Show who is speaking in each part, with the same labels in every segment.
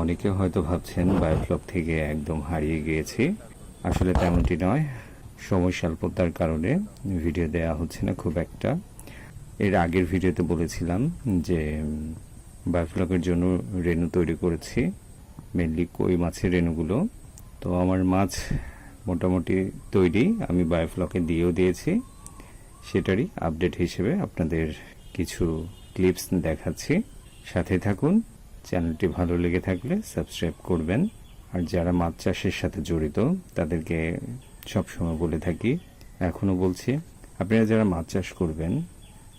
Speaker 1: অনেকে হয়তো ভাবছেন বায়োফ্লক থেকে একদম হারিয়ে গিয়েছি। আসলে তেমনটি নয়। সময় স্বল্পতার কারণে ভিডিও দেওয়া হচ্ছে না খুব একটা। এর আগের ভিডিওতে বলেছিলাম যে বায়োফ্লকের জন্য রেনু তৈরি করেছি মেনলি কই মাছের রেনুগুলো তো আমার মাছ মোটামুটি তৈরি, আমি বায়োফ্লকে দিয়েও দিয়েছি। সেটারই আপডেট হিসেবে আপনাদের কিছু ক্লিপস দেখাচ্ছি। সাথে থাকুন। চ্যানেলটি ভালো লেগে থাকলে সাবস্ক্রাইব করবেন। আর যারা মাছ চাষের সাথে জড়িত, তাদেরকে সবসময় বলে থাকি, এখনও বলছি, আপনারা যারা মাছ চাষ করবেন,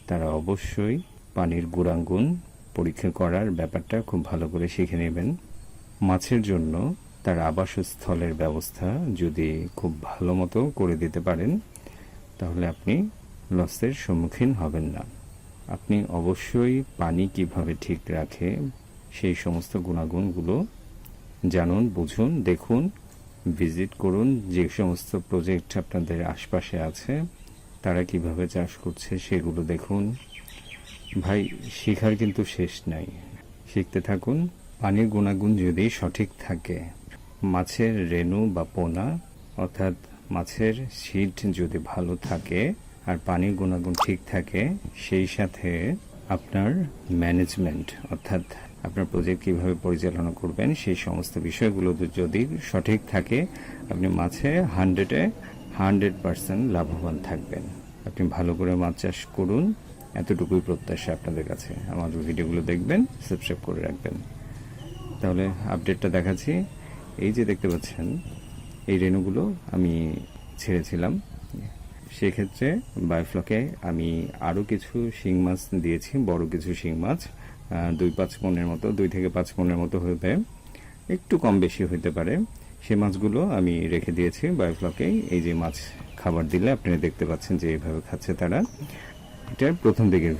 Speaker 1: তারা অবশ্যই পানির গুণাগুণ পরীক্ষা করার ব্যাপারটা খুব ভালো করে শিখে নেবেন। মাছের জন্য তার আবাসস্থলের ব্যবস্থা যদি খুব ভালো মতো করে দিতে পারেন, তাহলে আপনি লসের সম্মুখীন হবেন না। আপনি অবশ্যই পানি কীভাবে ঠিক রাখে সেই সমস্ত গুণাগুণগুলো জানুন, বুঝুন, দেখুন, ভিজিট করুন, যে সমস্ত প্রজেক্ট আপনাদের আশপাশে আছে, তারা কীভাবে চাষ করছে সেগুলো দেখুন। ভাই, শেখার কিন্তু শেষ নাই। শিখতে থাকুন। পানির গুণাগুণ যদি সঠিক থাকে, মাছের রেণু বা পোনা, অর্থাৎ মাছের সিট যদি ভালো থাকে আর পানির গুণাগুণ ঠিক থাকে, সেই সাথে আপনার ম্যানেজমেন্ট, অর্থাৎ আপনার প্রজেক্ট কীভাবে পরিচালনা করবেন, সেই সমস্ত বিষয়গুলো যদি সঠিক থাকে, আপনি মাছে হান্ড্রেডে হান্ড্রেড পার্সেন্ট লাভবান থাকবেন। আপনি ভালো করে মাছ চাষ করুন, এতটুকুই প্রত্যাশা আপনাদের কাছে। আমাদের ভিডিওগুলো দেখবেন সাবস্ক্রাইব করে রাখবেন। তাহলে আপডেটটা দেখাচ্ছি। এই যে দেখতে পাচ্ছেন, এই রেণুগুলো আমি ছেড়েছিলাম। সেক্ষেত্রে বায়োফ্লকে আমি আরও কিছু শিং মাছ দিয়েছি, বড় কিছু শিং মাছ। দুই পাঁচ মনের মতো, দুই থেকে পাঁচ মনের মতো হবে একটু কম বেশি হতে পারে। সে মাছগুলো আমি রেখে দিয়েছি বায়োফ্লকে। এই যে মাছ খাবার দিলে আপনারা দেখতে পাচ্ছেন যে এইভাবে খাচ্ছে তারা। এটার প্রথম দিকের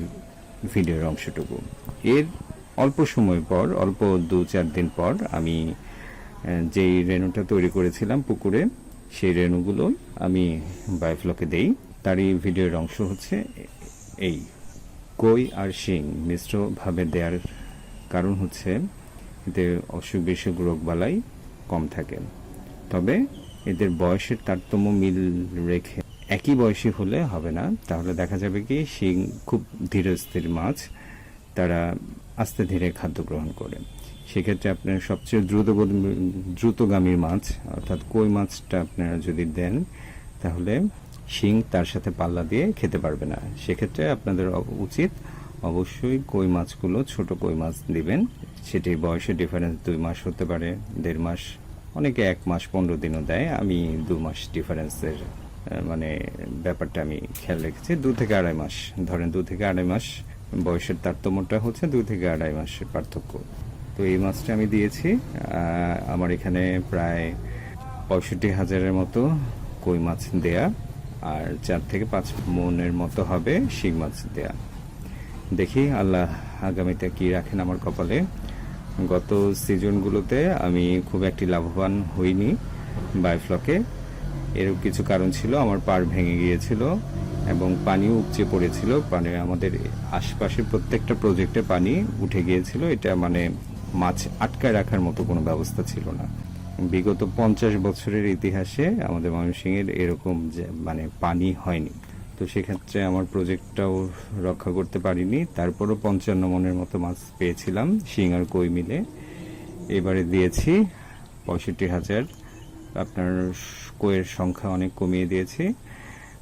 Speaker 1: ভিডিওর অংশটুকু। এর অল্প সময় পর, অল্প দু চার দিন পর আমি যেই রেণুটা তৈরি করেছিলাম পুকুরে, সেই রেণুগুলো আমি বায়োফ্লকে দেই। তারই ভিডিওর অংশ হচ্ছে এই। কই আর শিং, মিশ্রভাবে দেওয়ার কারণ হচ্ছে এতে অসুখ বিসুখ রোগবালাই কম থাকে। তবে এদের বয়সের তারতম্য মিল রেখে একই বয়সী হলে হবে না। তাহলে দেখা যাবে কি, শিং খুব ধীরস্থির মাছ, তারা আস্তে ধীরে খাদ্য গ্রহণ করে। সেক্ষেত্রে আপনার সবচেয়ে দ্রুত দ্রুতগামী মাছ, অর্থাৎ কই মাছটা আপনারা যদি দেন, তাহলে শিং তার সাথে পাল্লা দিয়ে খেতে পারবে না। সেক্ষেত্রে আপনাদের উচিত অবশ্যই কই মাছগুলো, ছোট কই মাছ দিবেন। সেটি বয়সের ডিফারেন্স দুই মাস হতে পারে, দেড় মাস, অনেকে এক মাস পনেরো দিনও দেয়। আমি দু মাস ডিফারেন্সের মানে ব্যাপারটা আমি খেয়াল রেখেছি। দু থেকে আড়াই মাস, ধরেন দু থেকে আড়াই মাস বয়সের তারতম্যটা হচ্ছে দু থেকে আড়াই মাসের পার্থক্য। তো এই মাছটা আমি দিয়েছি আমার এখানে প্রায় পঁয়ষট্টি হাজারের মতো কই মাছ দেয়া। আর চার থেকে পাঁচ মনের মতো হবে শিং মাছ দেয়া। দেখি আল্লাহ আগামীতে কি রাখেন আমার কপালে। গত সিজনগুলোতে আমি খুব একটি লাভবান হইনি বায়োফ্লকে এর কিছু কারণ ছিল, আমার পাড় ভেঙে গিয়েছিল এবং পানিও উপচে পড়েছিল। মানে আমাদের আশপাশের প্রত্যেকটা প্রজেক্টে পানি উঠে গিয়েছিল। এটা মানে মাছ আটকায় রাখার মতো কোনো ব্যবস্থা ছিল না। বিগত পঞ্চাশ বছরের ইতিহাসে আমাদের ময়মনসিংহের এরকম যে মানে পানি হয়নি। তো সেক্ষেত্রে আমার প্রজেক্টটাও রক্ষা করতে পারিনি। তারপরও পঞ্চান্ন মনের মতো মাছ পেয়েছিলাম, শিং আর কই মিলে। এবারে দিয়েছি পঁয়ষট্টি হাজার। আপনার কোয়ের সংখ্যা অনেক কমিয়ে দিয়েছি।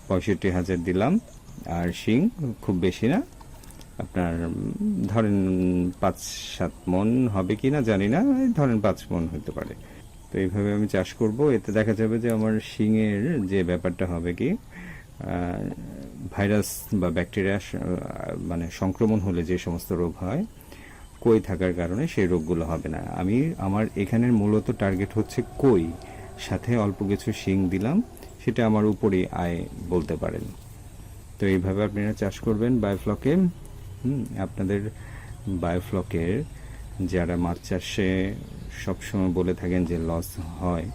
Speaker 1: পঁয়ষট্টি হাজার দিলাম। আর শিং খুব বেশি না। আপনার, ধরেন পাঁচ সাত মন হবে কি না জানি না। ধরেন পাঁচ মন হতে পারে। তো এইভাবে আমি চাষ করব। এতে দেখা যাবে যে আমার শিঙের যে ব্যাপারটা হবে কি ভাইরাস বা ব্যাকটেরিয়া মানে সংক্রমণ হলে যে সমস্ত রোগ হয়, কই থাকার কারণে সেই রোগগুলো হবে না। আমি আমার এখানের মূলত টার্গেট হচ্ছে কই, সাথে অল্প কিছু শিং দিলাম, সেটা আমার উপরে আয় বলতে পারেন। তো এইভাবে আপনারা চাষ করবেন বায়োফ্লকে। আপনাদের বায়োফ্লকের যারা মাছ চাষে সবসময় বলে থাকেন যে, লস হয়।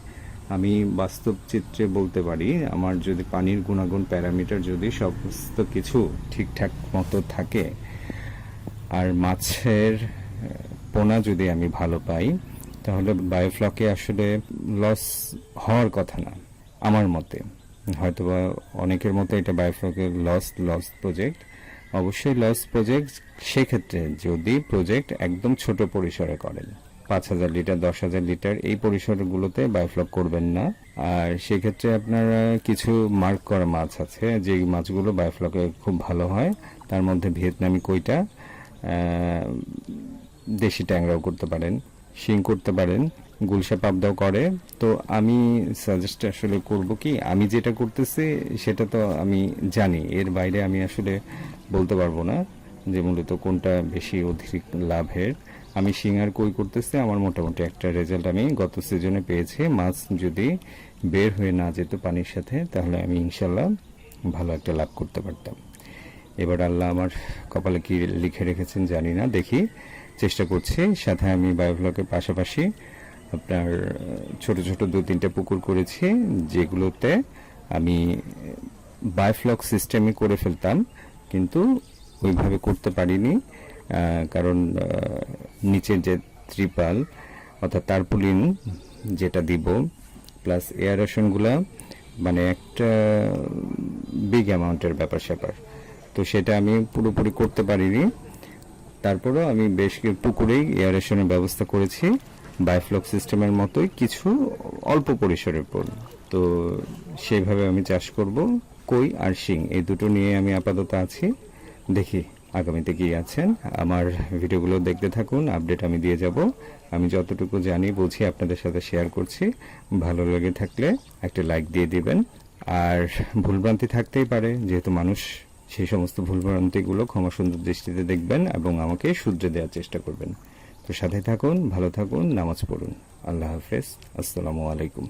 Speaker 1: আমি বাস্তব চিত্রে বলতে পারি, আমার যদি পানির গুণাগুণ প্যারামিটার যদি সমস্ত কিছু ঠিকঠাক মতো থাকে, আর মাছের পোনা যদি আমি ভালো পাই, তাহলে বায়োফ্লকে আসলে লস হওয়ার কথা না, আমার মতে। হয়তো বা অনেকের মতো এটা বায়োফ্লকের লস লস প্রজেক্ট। অবশ্যই লস প্রজেক্ট সেক্ষেত্রে যদি প্রজেক্ট একদম ছোট পরিসরে করেন। পাঁচ হাজার লিটার, দশ হাজার লিটার এই পরিসরগুলোতে বায়োফ্লক করবেন না। আর সেক্ষেত্রে আপনার কিছু মার্ক করা মাছ আছে যে মাছগুলো বায়োফ্লকে খুব ভালো হয়। তার মধ্যে ভিয়েতনামি কইটা দেশি ট্যাংরাও করতে পারেন, শিং করতে পারেন, গুলশা পাবদাও করে। তো আমি সাজেস্ট আসলে করব কি, আমি যেটা করতেছি সেটা তো আমি জানি, এর বাইরে আমি আসলে বলতে পারব না। যে মূলত কোনটা বেশি অধিক লাভের। আমি শিঙার কই করতেছি, আমার মোটামুটি একটা রেজাল্ট আমি গত সিজনে পেয়েছি। মাছ যদি বের হয়ে না যেত পানির সাথে, তাহলে আমি ইনশাল্লাহ ভালো একটা লাভ করতে পারতাম। এবার আল্লাহ আমার কপালে কি লিখে রেখেছেন জানি না, দেখি। চেষ্টা করছি, সাথে আমি বায়োফ্লকের পাশাপাশি আপনার ছোট ছোট দু তিনটে পুকুর করেছি, যেগুলোতে আমি বায়োফ্লক সিস্টেমে করে ফেলতাম, কিন্তু ওইভাবে করতে পারিনি কারণ নিচের যে ত্রিপাল, অর্থাৎ তারপুলিন যেটা দিব প্লাস এয়ারেশনগুলা মানে একটা বিগ অ্যামাউন্টের ব্যাপার স্যাপার। তো সেটা আমি পুরোপুরি করতে পারিনি। তারপরেও আমি বেশ পুকুরেই এয়ারেশনের ব্যবস্থা করেছি বায়োফ্লক সিস্টেমের মতোই কিছু অল্প পরিসরের উপর। তো সেইভাবে আমি চাষ করব, কই আর শিং, এই দুটো নিয়ে আমি আপাতত আছি। দেখি, আগামীতে কি আছেন? আমার ভিডিওগুলো দেখতে থাকুন, আপডেট আমি দিয়ে যাব। আমি যতটুকু জানি, বুঝি আপনাদের সাথে শেয়ার করছি। ভালো লেগে থাকলে একটা লাইক দিয়ে দিবেন। আর ভুলভ্রান্তি থাকতেই পারে, যেহেতু মানুষ সেই সমস্ত ভুলভ্রান্তিগুলো ক্ষমা সুন্দর দৃষ্টিতে দেখবেন এবং আমাকে শুধরে দেওয়ার চেষ্টা করবেন। তো সাথে থাকুন, ভালো থাকুন, নামাজ পড়ুন। আল্লাহ হাফেজ, আসসালামু আলাইকুম।